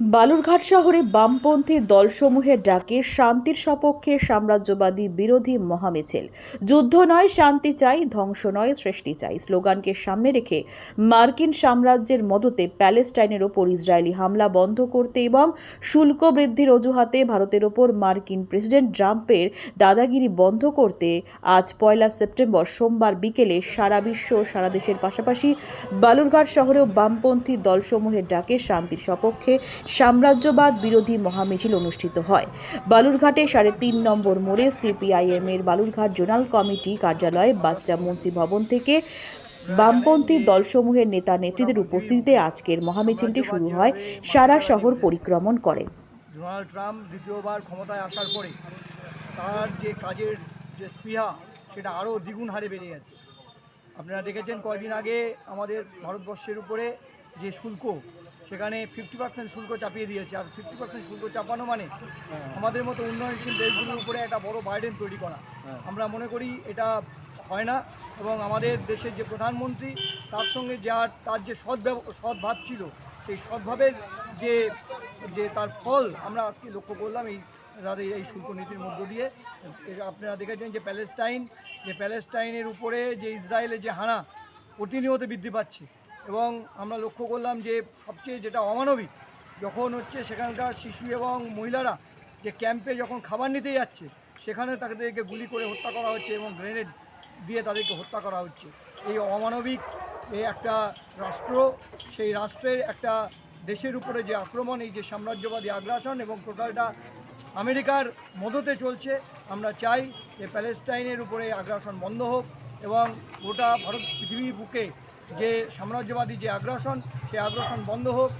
Balurghat শহরে বামপন্থী দলসমূহের ডাকে শান্তির সপক্ষে সাম্রাজ্যবাদী বিরোধী মহামিছিল। যুদ্ধ নয়, শান্তি চাই, ধ্বংস নয়, সৃষ্টি চাই। স্লোগানকে সামনে রেখে মার্কিন সাম্রাজ্যের মদতে প্যালেস্টাইনের ওপর ইসরায়েলি হামলা বন্ধ করতে এবং শুল্ক বৃদ্ধির অজুহাতে ভারতের ওপর মার্কিন প্রেসিডেন্ট ট্রাম্পের দাদাগিরি বন্ধ করতে আজ পয়লা সেপ্টেম্বর সোমবার বিকেলে সারা বিশ্ব সারা দেশের পাশাপাশি বালুরঘাট শহরেও বামপন্থী দলসমূহের ডাকে শান্তির সপক্ষে সাম্রাজ্যবাদ বিরোধী মহামিছিল অনুষ্ঠিত হয়। বালুরঘাটে সাড়ে তিন নম্বর মোড়ে সিপিআইএম এর বালুরঘাট জোনাল কমিটি কার্যালয়ে বাচ্চা মুন্সি ভবন থেকে বামপন্থী দলসমূহের নেতা নেত্রীদের উপস্থিতিতে আজকের মহামিছিলটি শুরু হয়। সারা শহর পরিক্রমণ করে। ডোনাল্ড ট্রাম্প দ্বিতীয়বার ক্ষমতায় আসার পরে তার যে কাজের যে স্পৃহা, সেটা আরও দ্বিগুণ হারে বেড়ে গেছে। আপনারা দেখেছেন কয়দিন আগে আমাদের ভারতবর্ষের উপরে যে শুল্ক সেখানে ফিফটি পার্সেন্ট শুল্ক চাপিয়ে দিয়েছে। আর ফিফটি পার্সেন্ট শুল্ক চাপানো মানে আমাদের মতো উন্নয়নশীল দেশগুলোর উপরে একটা বড় বার্ডেন তৈরি করা। আমরা মনে করি এটা হয় না এবং আমাদের দেশের যে প্রধানমন্ত্রী তার সঙ্গে যার তার যে সৎ সৎভাব ছিল সেই সৎভাবের যে যে তার ফল আমরা আজকে লক্ষ্য করলাম এই তাদের এই শুল্ক নীতির মধ্য দিয়ে। আপনারা দেখেছেন যে প্যালেস্টাইন যে প্যালেস্টাইনের উপরে যে ইসরায়েলের যে হানা প্রতিনিয়ত বৃদ্ধি পাচ্ছে। এবং আমরা লক্ষ্য করলাম যে সবচেয়ে যেটা অমানবিক যখন হচ্ছে সেখানকার শিশু এবং মহিলারা যে ক্যাম্পে যখন খাবার নিতে যাচ্ছে, সেখানে তাদেরকে গুলি করে হত্যা করা হচ্ছে এবং গ্রেনেড দিয়ে তাদেরকে হত্যা করা হচ্ছে। এই অমানবিক একটা রাষ্ট্র, সেই রাষ্ট্রের একটা দেশের উপরে যে আক্রমণ, এই যে সাম্রাজ্যবাদী আগ্রাসন এবং টোটালটা আমেরিকার মদতে চলছে, আমরা চাই যে প্যালেস্টাইনের উপরে আগ্রাসন বন্ধ হোক এবং গোটা ভারত পৃথিবীর বুকে যে সাম্রাজ্যবাদী যে আগ্রাসন সে আগ্রাসন বন্ধ হোক।